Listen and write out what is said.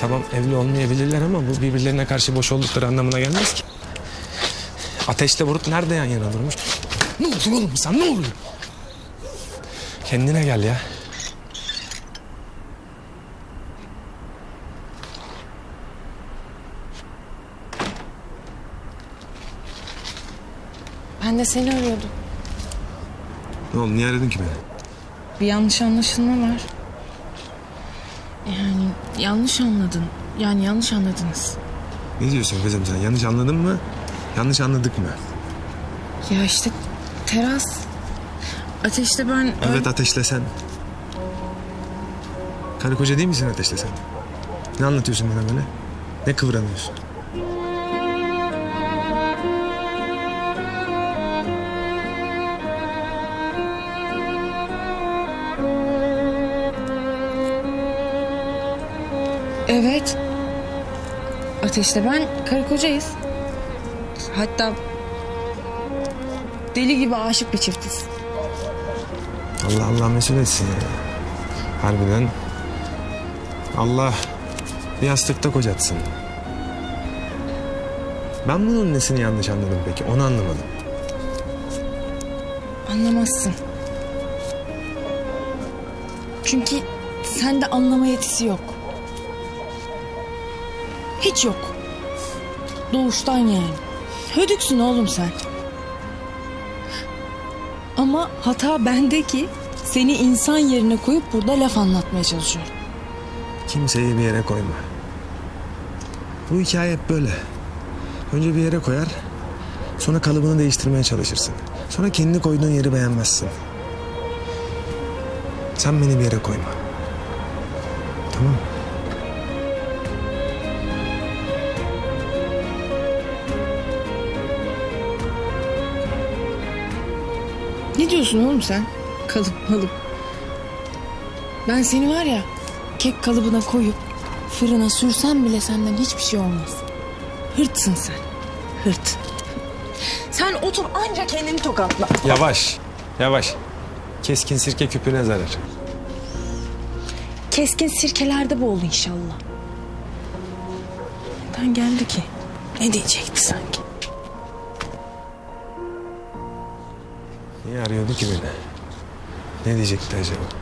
Tamam evli olmayabilirler ama bu birbirlerine karşı boş oldukları anlamına gelmez ki. Ateşle Barut nerede yan yana durmuş? Ne oluyor oğlum sen ne oluyor? Kendine gel ya. Ben de seni arıyordum. Ne oldu niye aradın ki beni? Bir yanlış anlaşılma var. Yani yanlış anladın. Yani yanlış anladınız. Ne diyorsun kızım sen yanlış anladın mı? Yanlış anladık mı? Ya işte teras. Ateşte ben... Evet ateşle sen. Karı koca değil misin ateşle sen? Ne anlatıyorsun bana böyle? Ne kıvranıyorsun? Evet. Ateşte ben karı kocayız. Hatta deli gibi aşık bir çiftiz. Allah Allah mesul etsin ya. Harbiden. Allah bir yastıkta kocatsın. Ben bunun nesini yanlış anladım peki? Onu anlamadım. Anlamazsın. Çünkü sende anlama yetisi yok. Hiç yok. Doğuştan yani. Hödüksün oğlum sen. Ama hata bende ki seni insan yerine koyup burada laf anlatmaya çalışıyorum. Kimseyi bir yere koyma. Bu hikaye hep böyle. Önce bir yere koyar, sonra kalıbını değiştirmeye çalışırsın. Sonra kendi koyduğun yeri beğenmezsin. Sen beni bir yere koyma. Tamam mı? Ne diyorsun oğlum sen? Kalıp kalıp. Ben seni var ya kek kalıbına koyup fırına sürsem bile senden hiçbir şey olmaz. Hırtsın sen. Hırt. Sen otur anca kendini tokatla. Yavaş, yavaş. Keskin sirke küpüne zarar. Keskin sirkelerde boğul inşallah. Ben geldi ki. Ne diyecekti sanki? Niye arıyordu ki beni? Ne diyecekti acaba?